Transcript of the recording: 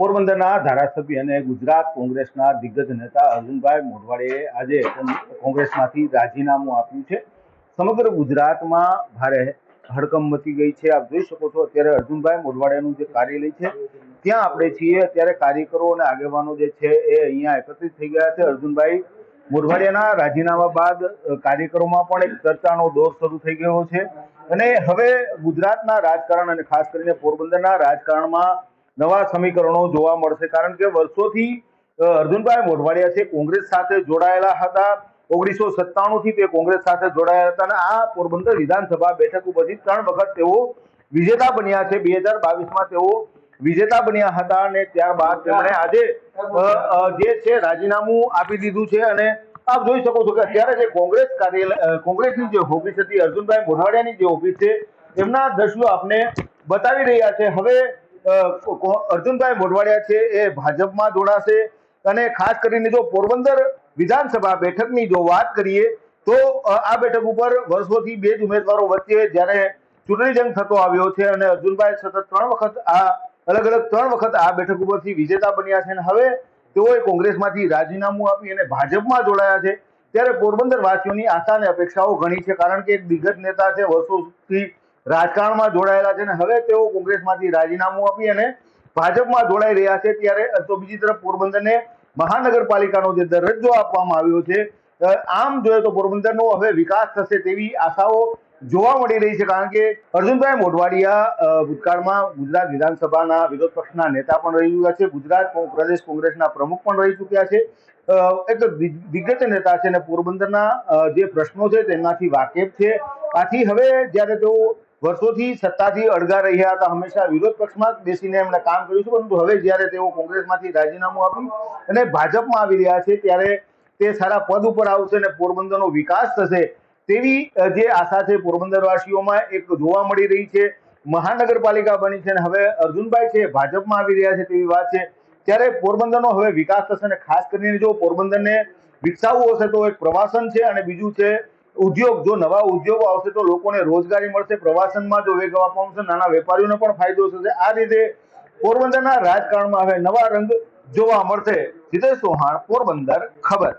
પોરબંદરના ધારાસભ્ય અને ગુજરાત કોંગ્રેસના દિગ્ગજ નેતા અર્જુનભાઈ મોઢવાડીએ આજે કોંગ્રેસમાંથી રાજીનામું આપ્યું છે. સમગ્ર ગુજરાતમાં ભારે હડકંપ મચી ગઈ છે. આપ જોઈ શકો છો, અત્યારે અર્જુનભાઈ મોઢવાડિયાનું જે કાર્યાલય છે, ત્યાં આપણે છીએ. અત્યારે કાર્યકરો અને આગેવાનો જે છે, એ અહીંયા એકત્રિત થઈ ગયા છે. અર્જુનભાઈ મોઢવાડિયાના રાજીનામા બાદ કાર્યકરોમાં પણ એક ચર્ચાનો દોર શરૂ થઈ ગયો છે. અને હવે ગુજરાતના રાજકારણ અને ખાસ કરીને પોરબંદરના રાજકારણમાં નવા સમીકરણો જોવા મળશે. કારણ કે વર્ષોથી અર્જુનભાઈ મોઢવાડિયા છે, કોંગ્રેસ સાથે જોડાયેલા હતા. ઓગણીસો સત્તાણું થી તે કોંગ્રેસ સાથે જોડાયા હતા અને આ પોરબંદર વિધાનસભા બેઠક ઉપરથી ત્રણ વખત તેઓ વિજેતા બન્યા છે. બે હજાર બાવીસમાં તેઓ વિજેતા બન્યા હતા અને ત્યારબાદ તેમણે આજે જે છે રાજીનામું આપી દીધું છે અને આપ જોઈ શકો છો કે અત્યારે જે કોંગ્રેસ કાર્યાલય કોંગ્રેસની જે ઓફિસ હતી, અર્જુનભાઈ મોઢવાડિયાની જે ઓફિસ છે, એમના દ્રશ્યો આપને બતાવી રહ્યા છે. હવે અર્જુનભાઈ મોઢવાડિયા છે, એ ભાજપમાં જોડાશે. અને ખાસ કરીને જો પોરબંદર વિધાનસભા બેઠકની જો વાત કરીએ, તો આ બેઠક ઉપર વર્ષોથી બે જ ઉમેદવારો વચ્ચે જ્યારે ચૂંટણી જંગ થતો આવ્યો છે અને અર્જુનભાઈ સતત ત્રણ વખત આ, અલગ અલગ ત્રણ વખત આ બેઠક ઉપરથી વિજેતા બન્યા છે અને હવે તેઓએ કોંગ્રેસમાંથી રાજીનામું આપી અને ભાજપમાં જોડાયા છે. ત્યારે પોરબંદર વાસીઓની આશા અને અપેક્ષાઓ ઘણી છે, કારણ કે એક દિગ્ગજ નેતા છે, વર્ષોથી રાજકારણમાં જોડાયેલા છે અને હવે તેઓ કોંગ્રેસમાંથી રાજીનામું આપી અને ભાજપમાં જોડાઈ રહ્યા છે ત્યારે તો બીજી તરફ પોરબંદરને મહાનગરપાલિકાનો જે દરજ્જો આપવામાં આવ્યો છે આમ જોઈએ તો પોરબંદરનો હવે વિકાસ થશે તેવી આશાઓ જોવા મળી રહી છે, કારણ કે અર્જુનભાઈ મોઢવાડિયા ભૂતકાળમાં ગુજરાત વિધાનસભાના વિરોધ પક્ષના નેતા પણ રહી ચૂક્યા છે, ગુજરાત પ્રદેશ કોંગ્રેસના પ્રમુખ પણ રહી ચૂક્યા છે એક દિગ- દિગ્ગજ નેતા છે અને પોરબંદરના જે પ્રશ્નો છે તેનાથી વાકેફ છે. આથી હવે જ્યારે તેઓ વર્ષોથી સત્તાથી અડગા રહ્યા હતા. હંમેશા વિરોધ પક્ષમાં જ બેસીને એમણે કામ કર્યું છે. પરંતુ હવે જ્યારે તેઓ કોંગ્રેસમાંથી રાજીનામું આપ્યું અને ભાજપમાં આવી રહ્યા છે, ત્યારે તે સારા પદ ઉપર આવશે અને પોરબંદરનો વિકાસ થશે તેવી જે આશા છે પોરબંદરવાસીઓમાં એક જોવા મળી રહી છે. મહાનગરપાલિકા બની છે અને હવે અર્જુનભાઈ છે, ભાજપમાં આવી રહ્યા છે તેવી વાત છે. ત્યારે પોરબંદરનો હવે વિકાસ થશે અને ખાસ કરીને જો પોરબંદરને વિકસાવવું હશે તો એક પ્રવાસન છે અને બીજું છે ઉદ્યોગ, જો નવા ઉદ્યોગો આવશે તો લોકોને રોજગારી મળશે, પ્રવાસનમાં જો વેગ આપવામાં આવશે, નાના વેપારીઓને પણ ફાયદો થશે. આ રીતે પોરબંદરના રાજકારણમાં હવે નવા રંગ જોવા મળશે. સિદ્ધેશ ચૌહાણ, પોરબંદર, ખબર.